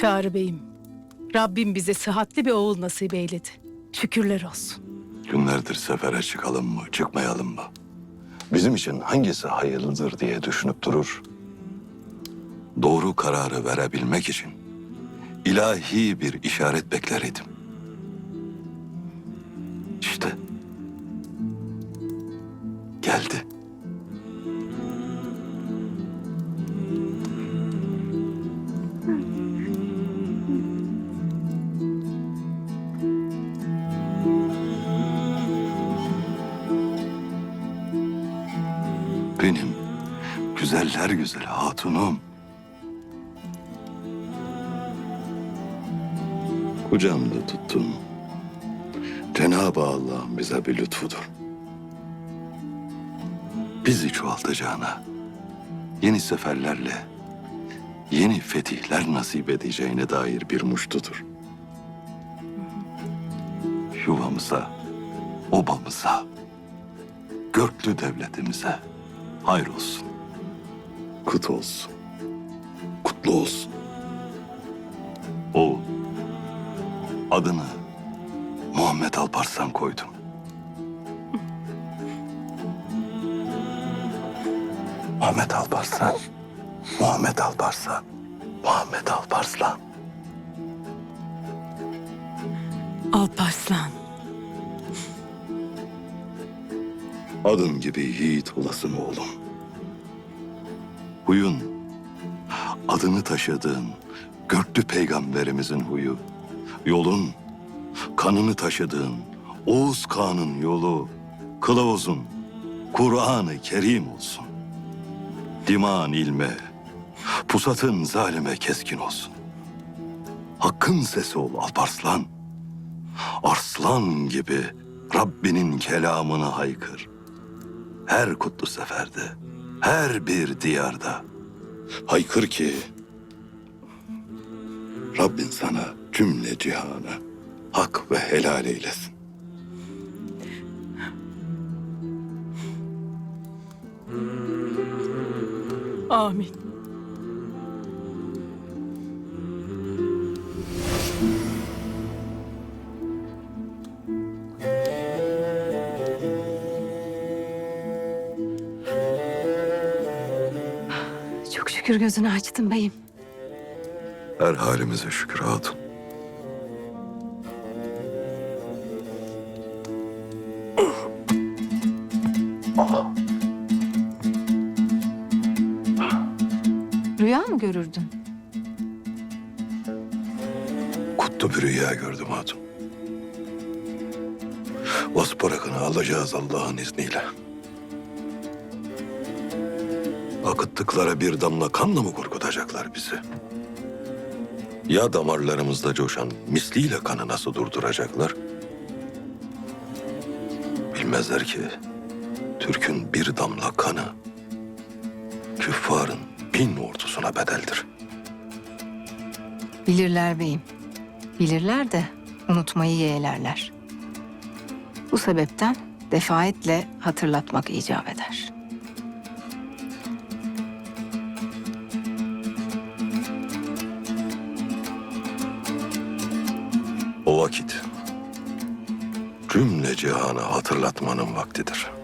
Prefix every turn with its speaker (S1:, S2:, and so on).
S1: Çağrı Bey'im, Rabbim bize sıhhatli bir oğul nasip eyledi. Şükürler olsun.
S2: Günlerdir sefere çıkalım mı, çıkmayalım mı? Bizim için hangisi hayırlıdır diye düşünüp durur. Doğru kararı verebilmek için ilahi bir işaret bekler idim. Benim güzeller güzel hatunum. Kucağımda tuttun. Cenab-ı Allah'ın bize bir lütfudur. Bizi çoğaltacağına, yeni seferlerle, yeni fetihler nasip edeceğine dair bir muştudur. Yuvamıza, obamıza, Görklü devletimize hayır olsun. Kut olsun. Kutlu olsun. O adını Muhammed Alparslan koydum. Muhammed Alparslan. Muhammed Alparslan. Muhammed Alparslan.
S1: Alparslan.
S2: Adım gibi yiğit olasın oğlum. Huyun, adını taşıdığın Görklü peygamberimizin huyu, yolun, kanını taşıdığın Oğuz Kağan'ın yolu, kılavuzun, Kur'an-ı Kerim olsun. Diman ilme, pusatın zalime keskin olsun. Hakkın sesi ol Alparslan. Arslan gibi Rabbinin kelamını haykır her kutlu seferde, her bir diyarda. Haykır ki Rabbin sana cümle cihana hak ve helal eylesin.
S1: Amin.
S3: Çok şükür gözünü açtın beyim.
S2: Her halimize şükür hatun.
S3: Rüya mı görürdün?
S2: Kutlu bir rüya gördüm hatun. Vasporakını alacağız Allah'ın izniyle. Akıttıkları bir damla kanla mı korkutacaklar bizi? Ya damarlarımızda coşan misliyle kanı nasıl durduracaklar? Bilmezler ki Türk'ün bir damla kanı küffarın bin ordusuna bedeldir.
S3: Bilirler beyim. Bilirler de unutmayı yeğlerler. Bu sebepten defaatle hatırlatmak icap eder.
S2: Vakit cümle cihanı hatırlatmanın vaktidir.